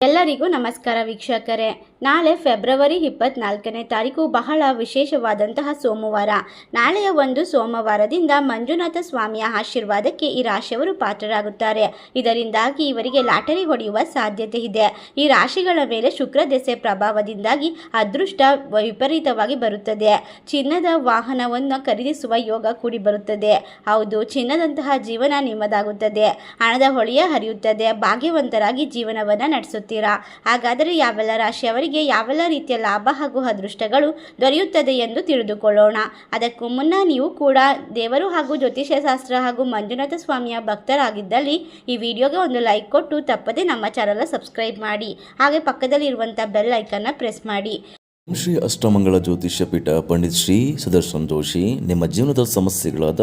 ಎಲ್ಲರಿಗೂ ನಮಸ್ಕಾರ ವೀಕ್ಷಕರೇ. ನಾಳೆ ಫೆಬ್ರವರಿ ಇಪ್ಪತ್ನಾಲ್ಕನೇ ತಾರೀಕು ಬಹಳ ವಿಶೇಷವಾದಂತಹ ಸೋಮವಾರ. ನಾಳೆಯ ಒಂದು ಸೋಮವಾರದಿಂದ ಮಂಜುನಾಥ ಸ್ವಾಮಿಯ ಆಶೀರ್ವಾದಕ್ಕೆ ಈ ರಾಶಿಯವರು ಪಾತ್ರರಾಗುತ್ತಾರೆ. ಇದರಿಂದಾಗಿ ಇವರಿಗೆ ಲಾಟರಿ ಹೊಡೆಯುವ ಸಾಧ್ಯತೆ ಇದೆ. ಈ ರಾಶಿಗಳ ಮೇಲೆ ಶುಕ್ರ ದೆಸೆ ಪ್ರಭಾವದಿಂದಾಗಿ ಅದೃಷ್ಟ ವಿಪರೀತವಾಗಿ ಬರುತ್ತದೆ. ಚಿನ್ನದ ವಾಹನವನ್ನು ಖರೀದಿಸುವ ಯೋಗ ಕೂಡಿ ಬರುತ್ತದೆ. ಹೌದು, ಚಿನ್ನದಂತಹ ಜೀವನ ನಿಮ್ಮದಾಗುತ್ತದೆ. ಹಣದ ಹೊಳೆಯ ಹರಿಯುತ್ತದೆ. ಭಾಗ್ಯವಂತರಾಗಿ ಜೀವನವನ್ನು ನಡೆಸುತ್ತೀರಾ ಹಾಗಾದರೆ ಯಾವೆಲ್ಲ ರಾಶಿಯವರಿಗೆ ಯಾವೆಲ್ಲ ರೀತಿಯ ಲಾಭ ಹಾಗೂ ಅದೃಷ್ಟಗಳು ದೊರೆಯುತ್ತದೆ ಎಂದು ತಿಳಿದುಕೊಳ್ಳೋಣ. ಅದಕ್ಕೂ ಮುನ್ನ ನೀವು ಕೂಡ ದೇವರು ಹಾಗೂ ಜ್ಯೋತಿಷ್ಯ ಶಾಸ್ತ್ರ ಹಾಗೂ ಮಂಜುನಾಥ ಸ್ವಾಮಿಯ ಭಕ್ತರಾಗಿದ್ದಲ್ಲಿ ಈ ವಿಡಿಯೋಗೆ ಒಂದು ಲೈಕ್ ಕೊಟ್ಟು ತಪ್ಪದೆ ನಮ್ಮ ಚಾನಲ್ ಸಬ್ಸ್ಕ್ರೈಬ್ ಮಾಡಿ. ಹಾಗೆ ಪಕ್ಕದಲ್ಲಿರುವಂಥ ಬೆಲ್ ಐಕನ್ನ ಪ್ರೆಸ್ ಮಾಡಿ. ಶ್ರೀ ಅಷ್ಟಮಂಗಳ ಜ್ಯೋತಿಷ್ಯ ಪೀಠ ಪಂಡಿತ್ ಶ್ರೀ ಸುದರ್ಶನ್ ಜೋಶಿ, ನಿಮ್ಮ ಜೀವನದ ಸಮಸ್ಯೆಗಳಾದ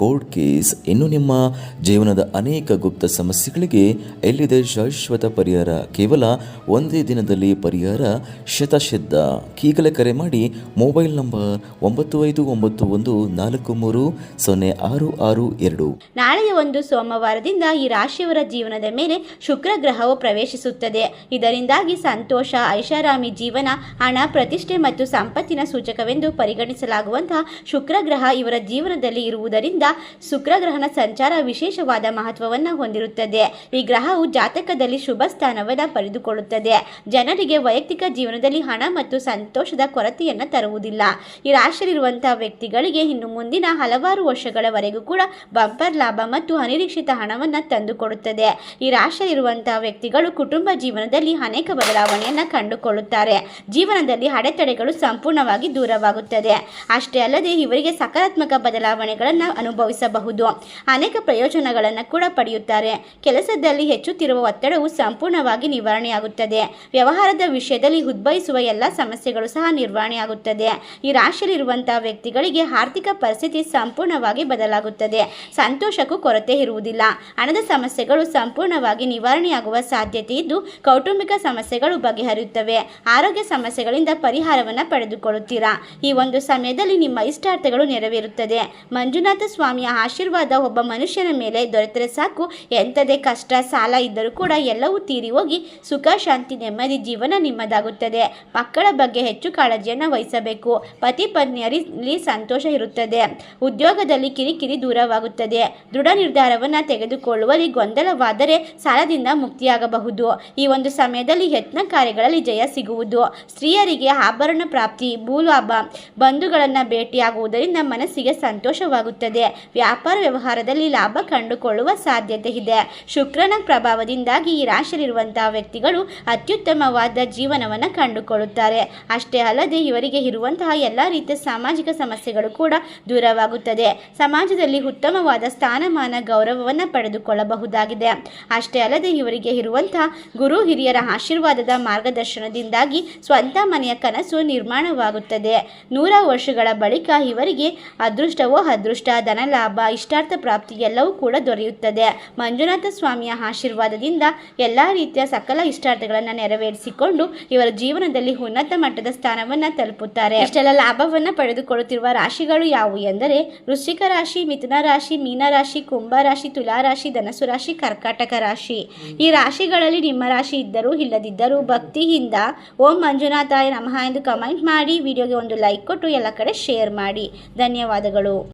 ಕೋರ್ಟ್ ಕೇಸ್, ಇನ್ನು ನಿಮ್ಮ ಜೀವನದ ಅನೇಕ ಗುಪ್ತ ಸಮಸ್ಯೆಗಳಿಗೆ ಎಲ್ಲಿದೆ ಶಾಶ್ವತ ಪರಿಹಾರ? ಕೇವಲ ಒಂದೇ ದಿನದಲ್ಲಿ ಪರಿಹಾರ? ಶತಸಿದ್ಧ ಈಗಲೇ ಕರೆ ಮಾಡಿ ಮೊಬೈಲ್ ನಂಬರ್ ಒಂಬತ್ತು ಐದು ಒಂಬತ್ತು ಒಂದು ನಾಲ್ಕು ಮೂರು ಸೊನ್ನೆ ಆರು ಆರು ಎರಡು. ನಾಳೆಯ ಒಂದು ಸೋಮವಾರದಿಂದ ಈ ರಾಶಿಯವರ ಜೀವನದ ಮೇಲೆ ಶುಕ್ರ ಗ್ರಹವು ಪ್ರವೇಶಿಸುತ್ತದೆ. ಇದರಿಂದಾಗಿ ಸಂತೋಷ, ಐಷಾರಾಮಿ ಜೀವನ, ಹಣ, ಪ್ರತಿಷ್ಠೆ ಮತ್ತು ಸಂಪತ್ತಿನ ಸೂಚಕವೆಂದು ಪರಿಗಣಿಸಲಾಗುವಂತಹ ಶುಕ್ರ ಗ್ರಹ ಇವರ ಜೀವನದಲ್ಲಿ ಇರುವುದರಿಂದ ಶುಕ್ರ ಗ್ರಹನ ಸಂಚಾರ ವಿಶೇಷವಾದ ಮಹತ್ವವನ್ನು ಹೊಂದಿರುತ್ತದೆ. ಈ ಗ್ರಹವು ಜಾತಕದಲ್ಲಿ ಶುಭ ಸ್ಥಾನವನ್ನು ಪಡೆದುಕೊಳ್ಳುತ್ತದೆ. ಜನರಿಗೆ ವೈಯಕ್ತಿಕ ಜೀವನದಲ್ಲಿ ಹಣ ಮತ್ತು ಸಂತೋಷದ ಕೊರತೆಯನ್ನು ತರುವುದಿಲ್ಲ. ಈ ರಾಶಿಯಲ್ಲಿರುವಂತಹ ವ್ಯಕ್ತಿಗಳಿಗೆ ಇನ್ನು ಮುಂದಿನ ಹಲವಾರು ವರ್ಷಗಳವರೆಗೂ ಕೂಡ ಬಂಪರ್ ಲಾಭ ಮತ್ತು ಅನಿರೀಕ್ಷಿತ ಹಣವನ್ನು ತಂದುಕೊಡುತ್ತದೆ. ಈ ರಾಶಿಯಲ್ಲಿರುವಂತಹ ವ್ಯಕ್ತಿಗಳು ಕುಟುಂಬ ಜೀವನದಲ್ಲಿ ಅನೇಕ ಬದಲಾವಣೆಯನ್ನು ಕಂಡುಕೊಳ್ಳುತ್ತಾರೆ. ಜೀವನದಲ್ಲಿ ಅಡೆತಡೆಗಳು ಸಂಪೂರ್ಣವಾಗಿ ದೂರವಾಗುತ್ತದೆ. ಅಷ್ಟೇ ಅಲ್ಲದೆ ಇವರಿಗೆ ಸಕಾರಾತ್ಮಕ ಬದಲಾವಣೆಗಳನ್ನು ಅನುಭವಿಸಬಹುದು ಅನೇಕ ಪ್ರಯೋಜನಗಳನ್ನು ಕೂಡ ಪಡೆಯುತ್ತಾರೆ. ಕೆಲಸದಲ್ಲಿ ಹೆಚ್ಚುತ್ತಿರುವ ಒತ್ತಡವು ಸಂಪೂರ್ಣವಾಗಿ ನಿವಾರಣೆಯಾಗುತ್ತದೆ. ವ್ಯವಹಾರದ ವಿಷಯದಲ್ಲಿ ಉದ್ಭವಿಸುವ ಎಲ್ಲ ಸಮಸ್ಯೆಗಳು ಸಹ ನಿರ್ವಹಣೆಯಾಗುತ್ತದೆ. ಈ ರಾಶಿಯಲ್ಲಿರುವಂತಹ ವ್ಯಕ್ತಿಗಳಿಗೆ ಆರ್ಥಿಕ ಪರಿಸ್ಥಿತಿ ಸಂಪೂರ್ಣವಾಗಿ ಬದಲಾಗುತ್ತದೆ. ಸಂತೋಷಕ್ಕೂ ಕೊರತೆ ಇರುವುದಿಲ್ಲ. ಹಣದ ಸಮಸ್ಯೆಗಳು ಸಂಪೂರ್ಣವಾಗಿ ನಿವಾರಣೆಯಾಗುವ ಸಾಧ್ಯತೆ ಇದ್ದು, ಕೌಟುಂಬಿಕ ಸಮಸ್ಯೆಗಳು ಬಗೆಹರಿಯುತ್ತವೆ. ಆರೋಗ್ಯ ಸಮಸ್ಯೆಗಳಿಂದ ಪರಿಹಾರವನ್ನು ಪಡೆದುಕೊಳ್ಳುತ್ತೀರಾ? ಈ ಒಂದು ಸಮಯದಲ್ಲಿ ನಿಮ್ಮ ಇಷ್ಟಾರ್ಥಗಳು ನೆರವೇರುತ್ತದೆ. ಮಂಜುನಾಥ ಸ್ವಾಮಿಯ ಆಶೀರ್ವಾದ ಒಬ್ಬ ಮನುಷ್ಯನ ಮೇಲೆ ದೊರೆತರೆ ಸಾಕು. ಎಂಥದೇ ಕಷ್ಟ, ಸಾಲ ಇದ್ದರೂ ಕೂಡ ಎಲ್ಲವೂ ತೀರಿ ಹೋಗಿ ಸುಖ, ಶಾಂತಿ, ನೆಮ್ಮದಿ ಜೀವನ ನಿಮ್ಮದಾಗುತ್ತದೆ. ಮಕ್ಕಳ ಬಗ್ಗೆ ಹೆಚ್ಚು ಕಾಳಜಿಯನ್ನು ವಹಿಸಬೇಕು. ಪತಿ ಪತ್ನಿಯರಲ್ಲಿ ಸಂತೋಷ ಇರುತ್ತದೆ. ಉದ್ಯೋಗದಲ್ಲಿ ಕಿರಿಕಿರಿ ದೂರವಾಗುತ್ತದೆ. ದೃಢ ನಿರ್ಧಾರವನ್ನು ತೆಗೆದುಕೊಳ್ಳುವಲ್ಲಿ ಗೊಂದಲವಾದರೆ ಸಾಲದಿಂದ ಮುಕ್ತಿಯಾಗಬಹುದು. ಈ ಒಂದು ಸಮಯದಲ್ಲಿ ಯತ್ನ ಕಾರ್ಯಗಳಲ್ಲಿ ಜಯ ಸಿಗುವುದು. ಸ್ತ್ರೀಯರಿಗೆ ಆಭರಣ ಪ್ರಾಪ್ತಿ, ಭೂಲಾಭ, ಬಂಧುಗಳನ್ನು ಭೇಟಿಯಾಗುವುದರಿಂದ ಮನಸ್ಸಿಗೆ ಸಂತೋಷವಾಗುತ್ತದೆ. ವ್ಯಾಪಾರ ವ್ಯವಹಾರದಲ್ಲಿ ಲಾಭ ಕಂಡುಕೊಳ್ಳುವ ಸಾಧ್ಯತೆ ಇದೆ. ಶುಕ್ರನ ಪ್ರಭಾವದಿಂದಾಗಿ ಈ ರಾಶಿಯಲ್ಲಿರುವಂತಹ ವ್ಯಕ್ತಿಗಳು ಅತ್ಯುತ್ತಮವಾದ ಜೀವನವನ್ನು ಕಂಡುಕೊಳ್ಳುತ್ತಾರೆ. ಅಷ್ಟೇ ಅಲ್ಲದೆ ಇವರಿಗೆ ಇರುವಂತಹ ಎಲ್ಲ ರೀತಿಯ ಸಾಮಾಜಿಕ ಸಮಸ್ಯೆಗಳು ಕೂಡ ದೂರವಾಗುತ್ತದೆ. ಸಮಾಜದಲ್ಲಿ ಉತ್ತಮವಾದ ಸ್ಥಾನಮಾನ, ಗೌರವವನ್ನು ಪಡೆದುಕೊಳ್ಳಬಹುದಾಗಿದೆ. ಅಷ್ಟೇ ಅಲ್ಲದೆ ಇವರಿಗೆ ಇರುವಂತಹ ಗುರು ಹಿರಿಯರ ಆಶೀರ್ವಾದದ ಮಾರ್ಗದರ್ಶನದಿಂದಾಗಿ ಸ್ವಂತ ಮನೆಯ ಕನಸು ನಿರ್ಮಾಣವಾಗುತ್ತದೆ. ನೂರ ವರ್ಷಗಳ ಬಳಿಕ ಇವರಿಗೆ ಅದೃಷ್ಟವೋ, ಅದೃಷ್ಟ ಧನಲಾಭ ಇಷ್ಟಾರ್ಥ ಪ್ರಾಪ್ತಿ ಎಲ್ಲವೂ ಕೂಡ ದೊರೆಯುತ್ತದೆ. ಮಂಜುನಾಥ ಸ್ವಾಮಿಯ ಆಶೀರ್ವಾದದಿಂದ ಎಲ್ಲ ರೀತಿಯ ಸಕಲ ಇಷ್ಟಾರ್ಥಗಳನ್ನು ನೆರವೇರಿಸಿಕೊಂಡು ಇವರ ಜೀವನದಲ್ಲಿ ಉನ್ನತ ಮಟ್ಟದ ಸ್ಥಾನವನ್ನು ತಲುಪುತ್ತಾರೆ. ಇಷ್ಟೆಲ್ಲ ಲಾಭವನ್ನು ಪಡೆದುಕೊಳ್ಳುತ್ತಿರುವ ರಾಶಿಗಳು ಯಾವುವು ಎಂದರೆ ವೃಶ್ಚಿಕ ರಾಶಿ, ಮಿಥುನ ರಾಶಿ, ಮೀನ ರಾಶಿ, ಕುಂಭ ರಾಶಿ, ತುಲಾ ರಾಶಿ ಧನಸು ರಾಶಿ, ಕರ್ಕಾಟಕ ರಾಶಿ. ಈ ರಾಶಿಗಳಲ್ಲಿ ನಿಮ್ಮ ರಾಶಿ ಇದ್ದರೂ ಇಲ್ಲದಿದ್ದರೂ ಭಕ್ತಿಯಿಂದ ಓಂ ಮಂಜುನಾಥಾಯ ನಮಃ ಎಂದು ಕಮೆಂಟ್ ಮಾಡಿ, ವಿಡಿಯೋಗೆ ಒಂದು ಲೈಕ್ ಕೊಟ್ಟು ಎಲ್ಲ ಕಡೆ ಶೇರ್ ಮಾಡಿ. ಧನ್ಯವಾದಗಳು.